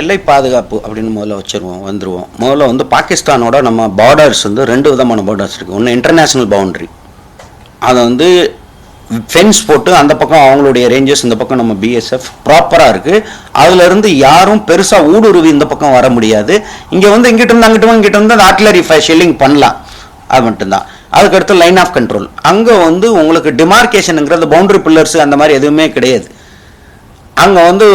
எல்லை பாதுகாப்பு அப்படின்னு முதல்ல வச்சிருவோம் வந்துருவோம். முதல்ல வந்து பாகிஸ்தானோட நம்ம பார்டர்ஸ் வந்து ரெண்டு விதமான பார்டர்ஸ் இருக்குது ஒன்று இன்டர்நேஷ்னல் பவுண்ட்ரி அதை வந்து ஃபென்ஸ் போட்டு அந்த பக்கம் அவங்களுடைய ரேஞ்சஸ் இந்த பக்கம் நம்ம பிஎஸ்எஃப் ப்ராப்பராக இருக்குது அதுலேருந்து யாரும் பெருசாக ஊடுருவி இந்த பக்கம் வர முடியாது. இங்கே வந்து இங்கிட்ட இருந்து அங்கிட்ட இங்கிட்ட இருந்து அந்த ஆர்டிலரி ஷெல்லிங் பண்ணலாம். அது மட்டும்தான். அதுக்கடுத்து லைன் ஆஃப் கண்ட்ரோல் அங்கே வந்து உங்களுக்கு டிமார்கேஷனுங்கிறது பவுண்டரி பில்லர்ஸ் அந்த மாதிரி எதுவுமே கிடையாது. அங்கே வந்து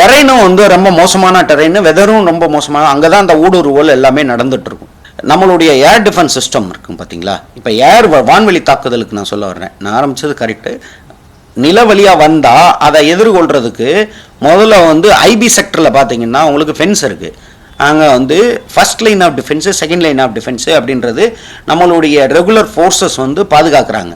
டெரைனும் வந்து ரொம்ப மோசமான டெரைனு வெதரும் ரொம்ப மோசமான அங்கே தான் அந்த ஊடுருவல் எல்லாமே நடந்துட்டு இருக்கும் நம்மளுடைய ஏர் டிஃபென்ஸ் சிஸ்டம் இருக்கும் பார்த்தீங்களா இப்போ ஏர் வான்வெளி தாக்குதலுக்கு நான் சொல்ல வர்றேன். நான் ஆரம்பிச்சது கரெக்டு நில வழியாக வந்தால் அதை எதிர்கொள்கிறதுக்கு முதல்ல வந்து ஐபி செக்டரில் பார்த்தீங்கன்னா உங்களுக்கு ஃபென்ஸ் இருக்குது அங்கே வந்து first line of defence second line of defence அப்படின்றது நம்மளுடைய ரெகுலர் ஃபோர்ஸஸ் வந்து பாதுகாக்கிறாங்க.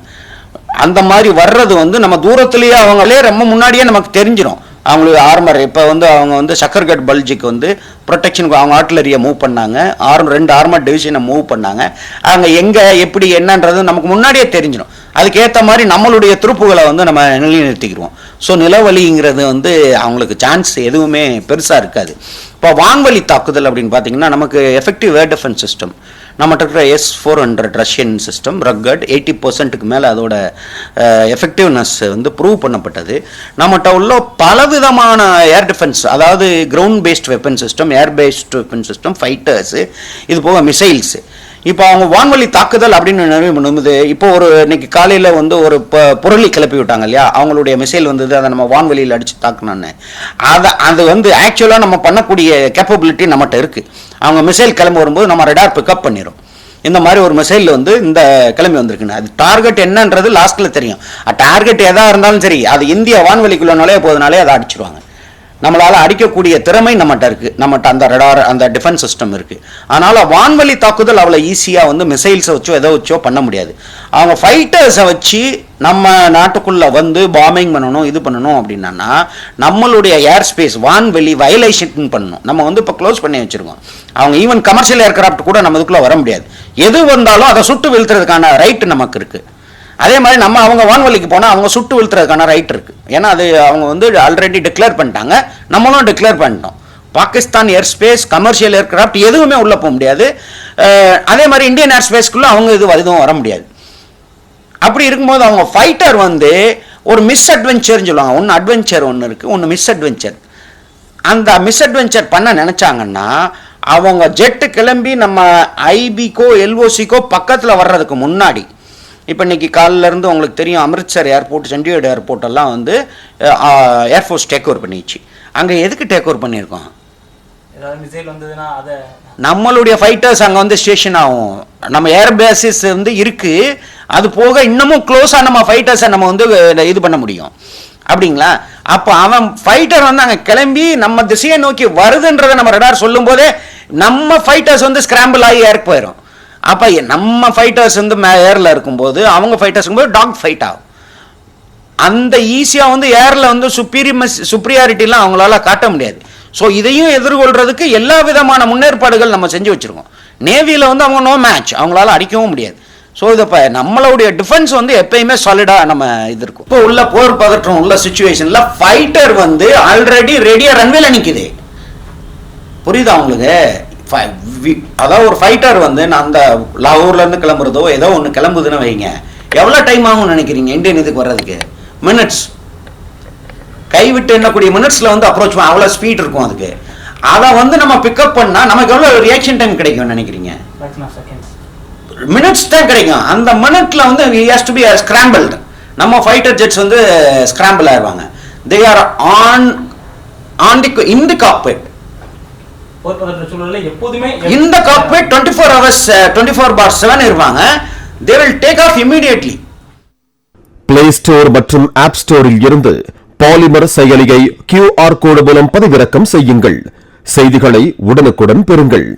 அந்த மாதிரி வர்றது வந்து நம்ம தூரத்துலேயே அவங்களே ரொம்ப முன்னாடியே நமக்கு தெரிஞ்சிடும் அவங்களுக்கு ஆர்மர் இப்போ வந்து அவங்க வந்து சக்கர்கட் பல்ஜிக்கு வந்து ப்ரொடெக்ஷனுக்கு அவங்க ஆர்ட்லரியை மூவ் பண்ணாங்க. ஆர்ம் ரெண்டு ஆர்மர் டிவிஷனை மூவ் பண்ணாங்க. அவங்க எங்கே எப்படி என்னன்றது நமக்கு முன்னாடியே தெரிஞ்சிடும் அதுக்கேற்ற மாதிரி நம்மளுடைய துருப்புகளை வந்து நம்ம நிலைநிறுத்திக்கிறோம் ஸோ நிலவழிங்கிறது வந்து அவங்களுக்கு சான்ஸ் எதுவுமே பெருசாக இருக்காது. இப்போ வான்வழி தாக்குதல் அப்படின்னு பார்த்தீங்கன்னா நமக்கு எஃபெக்டிவ் ஏர் டிஃபென்ஸ் சிஸ்டம் நம்மகிட்ட இருக்கிற S four hundred Russian system rugged eighty பர்சன்ட்டுக்கு மேலே அதோட எஃபெக்டிவ்னஸ் வந்து ப்ரூவ் பண்ணப்பட்டது. நம்மகிட்ட உள்ள பலவிதமான ஏர் டிஃபென்ஸ் அதாவது ground based weapon system air based weapon system fighters இது போக மிசைல்ஸு இப்போ அவங்க வான்வழி தாக்குதல் அப்படின்னு நிறைவு பண்ணும்போது இப்போ ஒரு இன்னைக்கு காலையில் வந்து ஒரு ப- புரளி கிளப்பி விட்டாங்க இல்லையா? அவங்களுடைய மிசைல் வந்தது அதை நம்ம வான்வெளியில் அடித்து தாக்குனான்னு. அதை அது வந்து ஆக்சுவலாக நம்ம பண்ணக்கூடிய கேப்பபிலிட்டி நம்மகிட்ட இருக்குது அவங்க மிசைல் கிளம்பி வரும்போது நம்ம ரெடார் பிக்கப் பண்ணிடும் இந்த மாதிரி ஒரு மிசைல் வந்து இந்த கிளம்பி வந்திருக்குன்னு. அது டார்கெட் என்னன்றது லாஸ்ட்டில் தெரியும். டார்கெட் எதாக இருந்தாலும் சரி அது இந்திய வான்வெளிக்குள்ள நுழைய போகுதுனாலே அதை அடிச்சிருவாங்க. நம்மளால் அடிக்கக்கூடிய திறமை நம்மகிட்ட இருக்கு. நம்மகிட்ட அந்த ரடார் அந்த டிஃபென்ஸ் சிஸ்டம் இருக்குது அதனால் வான்வழி தாக்குதல் அவ்வளோ ஈஸியாக வந்து மிசைல்ஸை வச்சோ எதை வச்சோ பண்ண முடியாது. அவங்க ஃபைட்டர்ஸை வச்சு நம்ம நாட்டுக்குள்ளே வந்து பாம்பிங் பண்ணணும் இது பண்ணணும் அப்படின்னா நம்மளுடைய ஏர் ஸ்பேஸ் வான்வெளி வயலேஷன் பண்ணணும். நம்ம வந்து இப்போ க்ளோஸ் பண்ணி வச்சுருக்கோம். அவங்க ஈவன் கமர்ஷியல் ஏர்கிராஃப்ட் கூட நம்ம இதுக்குள்ளே வர முடியாது. எது வந்தாலும் அதை சுட்டு வீழ்த்துறதுக்கான ரைட் நமக்கு இருக்குது அதே மாதிரி நம்ம அவங்க வான்வெளிக்கு போனால் அவங்க சுட்டு வீழ்த்துறதுக்கான ரைட் இருக்குது ஏன்னா அது அவங்க வந்து ஆல்ரெடி டிக்ளேர் பண்ணிட்டாங்க. நம்மளும் டிக்ளேர் பண்ணிட்டோம். Pakistan air space commercial aircraft எதுவுமே உள்ளே போக முடியாது. அதே மாதிரி இந்தியன் ஏர் ஸ்பேஸ்க்குள்ளே அவங்க இது எதுவும் வர முடியாது. அப்படி இருக்கும்போது அவங்க ஃபைட்டர் வந்து ஒரு மிஸ் அட்வென்ச்சர்னு சொல்லுவாங்க. ஒன்று அட்வென்ச்சர் ஒன்று இருக்குது ஒன்று மிஸ் அட்வென்ச்சர் அந்த மிஸ் அட்வென்ச்சர் பண்ண நினச்சாங்கன்னா அவங்க ஜெட்டு கிளம்பி நம்ம ஐபிக்கோ எல்ஓசிக்கோ பக்கத்தில் வர்றதுக்கு முன்னாடி இப்போ இன்னைக்கு காலைல இருந்து உங்களுக்கு தெரியும் அமிர்த்சர் ஏர்போர்ட் சண்டிகர் ஏர்போர்ட் எல்லாம் வந்து ஏர்ஃபோர்ஸ் டேக் ஓவர் பண்ணிடுச்சு. அங்கே எதுக்கு டேக் ஓவர் பண்ணியிருக்கோம் நம்மளுடைய ஃபைட்டர்ஸ் அங்கே வந்து ஸ்டேஷன் ஆகும். நம்ம ஏர் பேசிஸ் வந்து இருக்கு. அது போக இன்னமும் க்ளோஸாக நம்ம ஃபைட்டர்ஸை நம்ம வந்து இது பண்ண முடியும். அப்படிங்களா? அப்போ அவன் ஃபைட்டர் வந்து அங்கே கிளம்பி நம்ம திசையை நோக்கி வருதுன்றதை நம்ம ரெடார் சொல்லும் போதே நம்ம ஃபைட்டர்ஸ் வந்து ஸ்கிராம்பிள் ஆகி ஏருக்கு போயிடும் அப்போ நம்ம ஃபைட்டர்ஸ் வந்து ஏரில் இருக்கும்போது அவங்க ஃபைட்டர்ஸ் போது டாக் ஃபைட் ஆகும். அந்த ஈஸியாக வந்து ஏரில் வந்து சுப்பீரியமஸ் சுப்ரியாரிட்டிலாம் அவங்களால காட்ட முடியாது. ஸோ இதையும் எதிர்கொள்றதுக்கு எல்லா விதமான முன்னேற்பாடுகள் நம்ம செஞ்சு வச்சுருக்கோம். நேவியில் வந்து அவங்க நோ மேட்ச் அவங்களால அடிக்கவும் முடியாது. ஸோ இது இப்போ நம்மளுடைய டிஃபென்ஸ் வந்து எப்பயுமே சாலிடாக நம்ம இது இருக்கும். இப்போ உள்ள போர் பதற்றம் உள்ள சுச்சுவேஷனில் ஃபைட்டர் வந்து ஆல்ரெடி ரெடியாக ரன்வேல நிற்குது புரியுதா அவங்களுக்கு அதாவது ஒரு ஃபைட்டர் வந்து நான் அந்த லாகூர்ல இருந்து கிளம்புறதோ ஏதோ ஒன்று கிளம்புதுன்னு வைங்க. எவ்வளோ டைம் ஆகும்னு நினைக்கிறீங்க? இந்தியன் இதுக்கு வர்றதுக்கு? மினிட்ஸ் கைவிட்டு எண்ணக்கூடிய மினிட்ஸ்ல வந்து அப்ரோச் அவ்வளோ ஸ்பீட் இருக்கும் அதுக்கு. அதை வந்து நம்ம பிக்கப் பண்ணா நமக்கு எவ்வளோ ரியாக்ஷன் டைம் கிடைக்கும்னு நினைக்கிறீங்க? மினிட்ஸ் தான் கிடைக்கும். அந்த மினிட்ல வந்து ஹேஸ் டு பி ஸ்கிராம்பிள்டு நம்ம ஃபைட்டர் ஜெட்ஸ் வந்து ஸ்கிராம்பிள் ஆயிடுவாங்க they are on on the in the cockpit இந்த cockpit twenty four hours twenty four by seven இருப்பாங்க. They will take off immediately play store மற்றும் ஆப் ஸ்டோரில் இருந்து polymer செயலியை QR code மூலம் பதிவிறக்கம் செய்யுங்கள். செய்திகளை உடனுக்குடன் பெறுங்கள்.